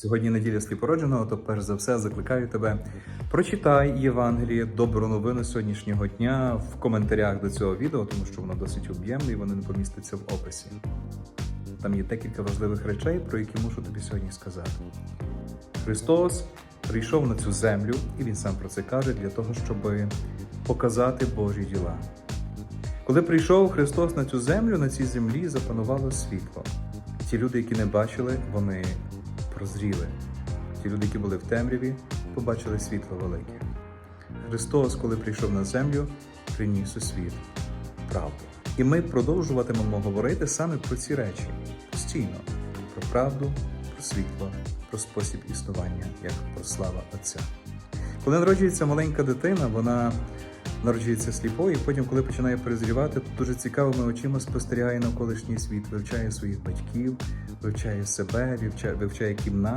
Сьогодні неділя сліпородженого, то перш за все закликаю тебе. Прочитай Євангеліє, добру новину сьогоднішнього дня в коментарях до цього відео, тому що воно досить об'ємне і воно не поміститься в описі. Там є декілька важливих речей, про які мушу тобі сьогодні сказати. Христос прийшов на цю землю, і Він сам про це каже, для того, щоб показати Божі діла. Коли прийшов Христос на цю землю, на цій землі запанувало світло. Ті люди, які не бачили, вони прозріли. Ті люди, які були в темряві, побачили світло велике. Христос, коли прийшов на землю, приніс у світ правду. І ми продовжуватимемо говорити саме про ці речі постійно: про правду, про світло, про спосіб існування, як про слава Отця. Коли народжується маленька дитина, вона народжується сліпою, і потім, коли починає перезрівати, то дуже цікавими очима спостерігає навколишній світ, вивчає своїх батьків, вивчає себе, вивчає, вивчає кімнату,